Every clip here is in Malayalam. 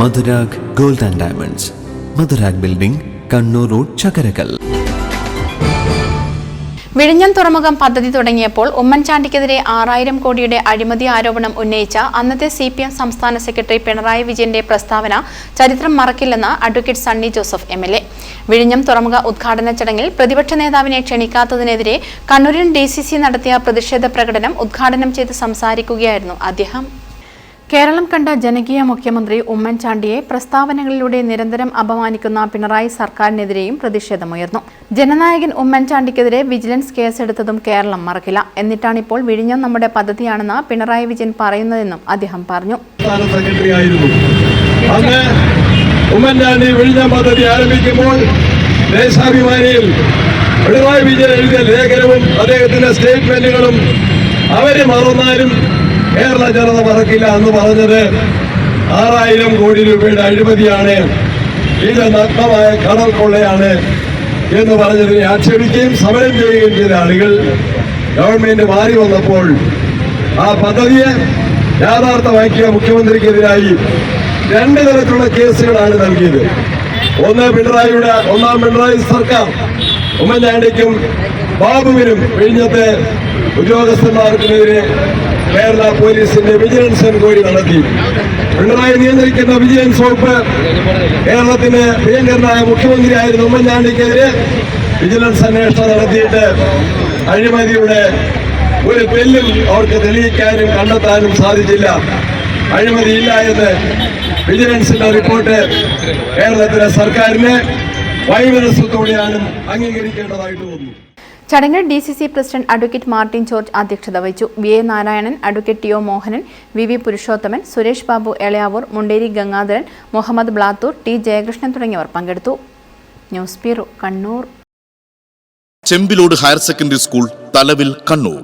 Madhurag gold and diamonds. Madhurag building Kannur road Chakkarakkal. വിഴിഞ്ഞം തുറമുഖം പദ്ധതി തുടങ്ങിയപ്പോൾ ഉമ്മൻചാണ്ടിക്കെതിരെ ആറായിരം കോടിയുടെ അഴിമതി ആരോപണം ഉന്നയിച്ച അന്നത്തെ സി പി എം സംസ്ഥാന സെക്രട്ടറി പിണറായി വിജയന്റെ പ്രസ്താവന ചരിത്രം മറക്കില്ലെന്ന് advocate Sunny Joseph M L A. വിഴിഞ്ഞം തുറമുഖ ഉദ്ഘാടന ചടങ്ങിൽ പ്രതിപക്ഷ നേതാവിനെ ക്ഷണിക്കാത്തതിനെതിരെ കണ്ണൂരിൽ ഡി നടത്തിയ പ്രതിഷേധ പ്രകടനം ഉദ്ഘാടനം ചെയ്ത് സംസാരിക്കുകയായിരുന്നു അദ്ദേഹം. കേരളം കണ്ട ജനകീയ മുഖ്യമന്ത്രി ഉമ്മൻചാണ്ടിയെ പ്രസ്താവനകളിലൂടെ നിരന്തരം അപമാനിക്കുന്ന പിണറായി സർക്കാരിനെതിരെയും പ്രതിഷേധമുയർന്നു. ജനനായകൻ ഉമ്മൻചാണ്ടിക്കെതിരെ വിജിലൻസ് കേസെടുത്തതും കേരളം മറക്കില്ല. എന്നിട്ടാണിപ്പോൾ വിഴിഞ്ഞം നമ്മുടെ പദ്ധതിയാണെന്ന് പിണറായി വിജയൻ പറയുന്നതെന്നും അദ്ദേഹം പറഞ്ഞു. പിണറായി വിജയൻ എഴുതിയ ലേഖനവും അദ്ദേഹത്തിന്റെ സ്റ്റേറ്റ്മെന്റുകളും അവർ മറന്നാലും കേരള ജനത മറക്കില്ല എന്ന് പറഞ്ഞത് ആറായിരം കോടി രൂപയുടെ അഴിമതിയാണ്. ഇത് നഗ്നമായ കടൽ കൊള്ളയാണ് എന്ന് പറഞ്ഞതിനെ ആക്ഷേപിക്കുകയും സമരം ചെയ്യുകയും ചെയ്ത ആളുകൾ ഗവൺമെന്റ് മാറി വന്നപ്പോൾ ആ പദ്ധതിയെ യാഥാർത്ഥമാക്കിയ മുഖ്യമന്ത്രിക്കെതിരായി രണ്ട് തരത്തിലുള്ള കേസുകളാണ് നൽകിയത്. ഒന്ന് പിണറായിയുടെ ഒന്നാം പിണറായി സർക്കാർ. ഉമ്മൻചാണ്ടിക്കും ബാബുവിനും വിഴിഞ്ഞത്തെ ഉദ്യോഗസ്ഥന്മാർക്കുമെതിരെ കേരള പോലീസിന്റെ വിജിലൻസ് എൻക്വയറി നടത്തി. പിണറായി നിയന്ത്രിക്കുന്ന വിജിലൻസ് വകുപ്പ് കേരളത്തിന് പ്രിയങ്കരനായ മുഖ്യമന്ത്രിയായിരുന്ന ഉമ്മൻചാണ്ടിക്കെതിരെ വിജിലൻസ് അന്വേഷണം നടത്തിയിട്ട് അഴിമതിയുടെ ഒരു തെല്ലും അവർക്ക് തെളിയിക്കാനും കണ്ടെത്താനും സാധിച്ചില്ല. അഴിമതിയില്ല എന്ന് വിജിലൻസിന്റെ റിപ്പോർട്ട് കേരളത്തിലെ സർക്കാരിന് വൈമനസ്യത്തോടെയാണ് അംഗീകരിക്കേണ്ടതായിട്ട് തോന്നുന്നു ചടങ്ങിൽ D C C president advocate Martin George അധ്യക്ഷത വഹിച്ചു. V A Narayanan advocate T O Mohanan V V Purushothaman Suresh Babu Elayavoor Munderi Gangadharan Muhammad Blathur T Jayakrishnan തുടങ്ങിയവർ പങ്കെടുത്തു. News bureau Kannur. Chembilode higher secondary school തലവിൽ Kannur.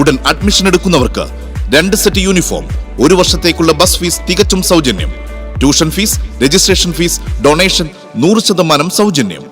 ഉടൻ അഡ്മിഷൻ എടുക്കുന്നവർക്ക് രണ്ട് സെറ്റ് യൂണിഫോം ഒരു വർഷത്തേക്കുള്ള ബസ് ഫീസ് തികച്ചും സൗജന്യം. Tuition fees registration fees donation നൂറ് ശതമാനം സൗജന്യം.